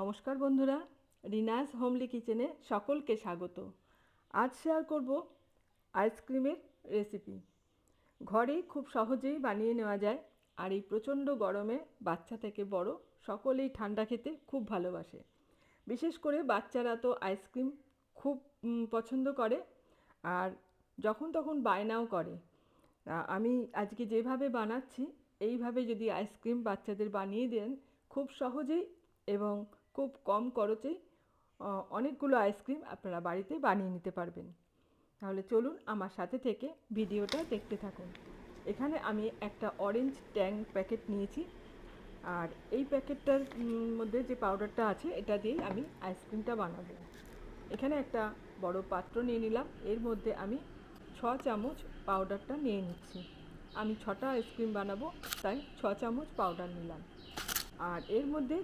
নমস্কার বন্ধুরা, রিনাস হোমলি কিচেনে সকলকে স্বাগত। আজ শেয়ার করব আইসক্রিমের রেসিপি ঘরেই খুব সহজেই বানিয়ে নেওয়া যায় আর এই প্রচণ্ড গরমে বাচ্চা থেকে বড় সকলেই ঠান্ডা খেতে খুব ভালোবাসে। বিশেষ করে বাচ্চারা তো আইসক্রিম খুব পছন্দ করে আর যখন তখন বায়নাও করে। আমি আজকে যেভাবে বানাচ্ছি, এইভাবে যদি আইসক্রিম বাচ্চাদের বানিয়ে দেন, খুব সহজেই এবং খুব কম খরচেই অনেকগুলো আইসক্রিম আপনারা বাড়িতে বানিয়ে নিতে পারবেন। তাহলে চলুন আমার সাথে থেকে ভিডিওটা দেখতে থাকুন। এখানে আমি একটা অরেঞ্জ ট্যাং প্যাকেট নিয়েছি। আর এই প্যাকেটটার মধ্যে যে পাউডারটা আছে, এটা দিয়েই আমি আইসক্রিমটা বানাবো। এখানে একটা বড় পাত্র নিয়ে নিলাম। এর মধ্যে আমি ছ চামচ পাউডারটা নিয়ে নিচ্ছি। আমি ছটা আইসক্রিম বানাবো, তাই ছ চামচ পাউডার নিলাম। আর এর মধ্যে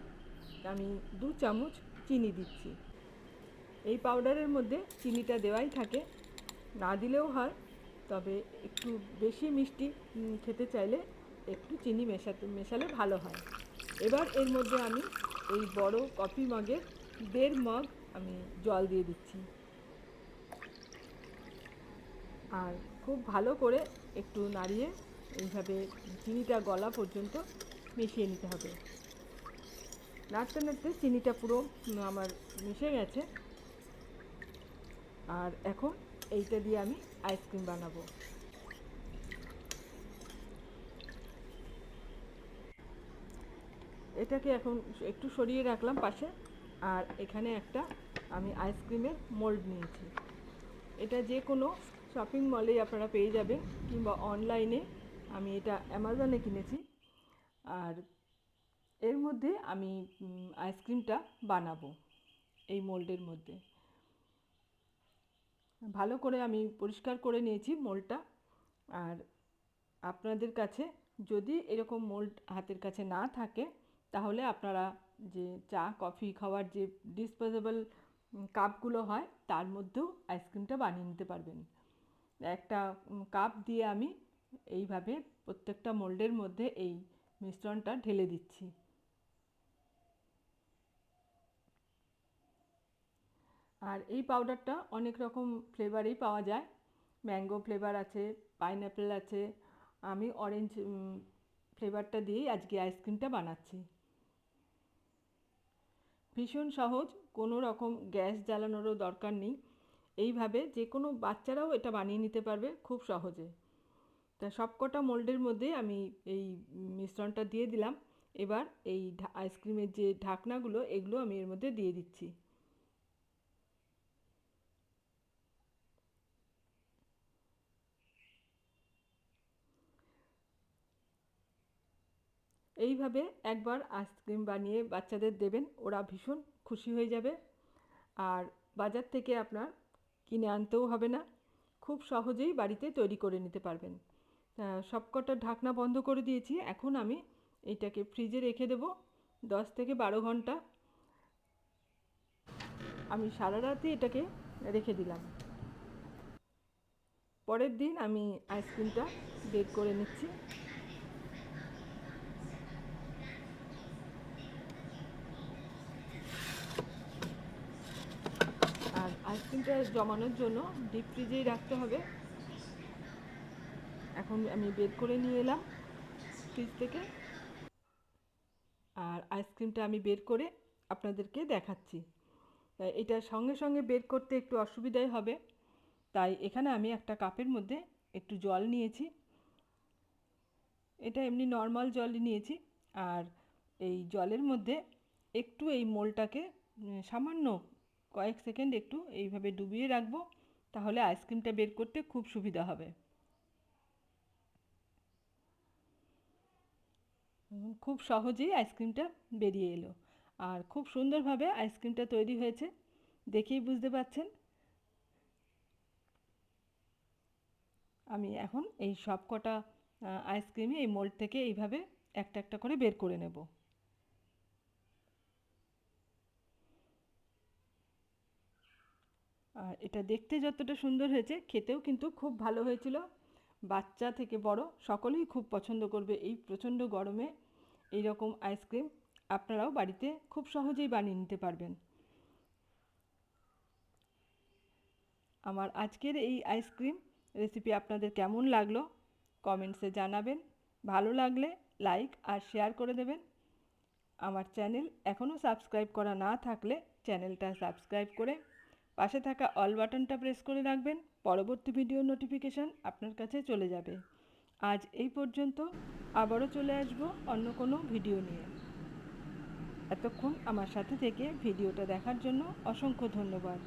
আমি দু চামচ চিনি দিচ্ছি। এই পাউডারের মধ্যে চিনিটা দেওয়াই থাকে। না দিলেও হয়, তবে একটু বেশি মিষ্টি খেতে চাইলে একটু চিনি মেশাতে, মেশালে ভালো হয়। এবার এর মধ্যে আমি এই বড় কফি মগের দেড় মগ আমি জল দিয়ে দিচ্ছি। আর খুব ভালো করে একটু নাড়িয়ে এইভাবে চিনিটা গলা পর্যন্ত মিশিয়ে নিতে হবে। নাড়তে নাড়তে চিনিটা পুরো আমার মিশে গেছে। আর এখন এইটা দিয়ে আমি আইসক্রিম বানাবো। এটাকে এখন একটু সরিয়ে রাখলাম পাশে, আর এখানে একটা আমি আইসক্রিমের মোল্ড নিয়েছি। এটা যে কোনো শপিং মলেই আপনারা পেয়ে যাবেন, কিংবা অনলাইনে আমি এটা অ্যামাজনে কিনেছি। আর এর মধ্যে আমি আইসক্রিমটা বানাবো, এই মোল্ডের মধ্যে। ভালো করে আমি পরিষ্কার করে নিয়েছি মোল্ডটা। আর আপনাদের কাছে যদি এরকম মোল্ড হাতের কাছে না থাকে, তাহলে আপনারা যে চা, কফি খাওয়ার যে ডিসপোজেবল কাপগুলো হয়, তার মধ্যেও আইসক্রিমটা বানিয়ে নিতে পারবেন। একটা কাপ দিয়ে আমি এইভাবে প্রত্যেকটা মোল্ডের মধ্যে এই মিশ্রণটা ঢেলে দিচ্ছি। আর এই পাউডারটা অনেক রকম ফ্লেভারেই পাওয়া যায়। ম্যাঙ্গো ফ্লেভার আছে পাইনঅ্যাপেল আছে। আমি অরেঞ্জ ফ্লেভারটা দিয়েই আজকে আইসক্রিমটা বানাচ্ছি। ভীষণ সহজ, কোনো রকম গ্যাস জ্বালানোরও দরকার নেই। এইভাবে যে কোনো বাচ্চারাও এটা বানিয়ে নিতে পারবে খুব সহজে। তা সবকটা মোল্ডের মধ্যে আমি এই মিশ্রণটা দিয়ে দিলাম। এবার এই আইসক্রিমের যে ঢাকনাগুলো, এগুলো আমি এর মধ্যে দিয়ে দিচ্ছি। এইভাবে একবার আইসক্রিম বানিয়ে বাচ্চাদের দেবেন, ওরা ভীষণ খুশি হয়ে যাবে। আর বাজার থেকে আপনার কিনে আনতেও হবে না, খুব সহজেই বাড়িতে তৈরি করে নিতে পারবেন। সবকটা ঢাকনা বন্ধ করে দিয়েছি, এখন আমি এইটাকে ফ্রিজে রেখে দেব দশ থেকে বারো ঘণ্টা। আমি সারা রাতে এটাকে রেখে দিলাম। পরের দিন আমি আইসক্রিমটা বের করে নিচ্ছি আর আইসক্রিমটা জমানোর জন্য ডিপ ফ্রিজেই রাখতে হবে। এখন আমি বের করে নিয়ে এলাম ফ্রিজ থেকে। আর আইসক্রিমটা আমি বের করে আপনাদেরকে দেখাচ্ছি। এটা সঙ্গে সঙ্গে বের করতে একটু অসুবিধাই হবে। তাই এখানে আমি একটা কাপের মধ্যে একটু জল নিয়েছি। এটা এমনি নর্মাল জলই নিয়েছি। আর এই জলের মধ্যে একটু এই মোলটাকে সামান্য কয়েক সেকেন্ড একটু এইভাবে ডুবিয়ে রাখব, তাহলে আইসক্রিমটা বের করতে খুব সুবিধা হবে। খুব সহজেই আইসক্রিমটা বেরিয়ে এলো। আর খুব সুন্দরভাবে আইসক্রিমটা তৈরি হয়েছে, দেখেই বুঝতে পারছেন। আমি এখন এই সব কটা আইসক্রিমই এই মোল্ড থেকে এইভাবে একটা একটা করে বের করে নেব। আর এটা দেখতে যতটা সুন্দর হয়েছে, খেতেও কিন্তু খুব ভালো হয়েছিল। বাচ্চা থেকে বড়, সকলেই খুব পছন্দ করবে এই প্রচণ্ড গরমে এই রকম আইসক্রিম। আপনারাও বাড়িতে খুব সহজেই বানিয়ে নিতে পারবেন। আমার আজকের এই আইসক্রিম রেসিপি আপনাদের কেমন লাগল? কমেন্টসে জানাবেন। ভালো লাগলে লাইক আর শেয়ার করে দেবেন। আমার চ্যানেল এখনও সাবস্ক্রাইব করা না থাকলে চ্যানেলটা সাবস্ক্রাইব করে পাশে থাকা অল বাটনটা প্রেস করে রাখবেন, পরবর্তী ভিডিও নোটিফিকেশান আপনার কাছে চলে যাবে। আজ এই পর্যন্ত আবারও চলে আসব অন্য কোনো ভিডিও নিয়ে। এতক্ষণ আমার সাথে থেকে ভিডিওটা দেখার জন্য অসংখ্য ধন্যবাদ।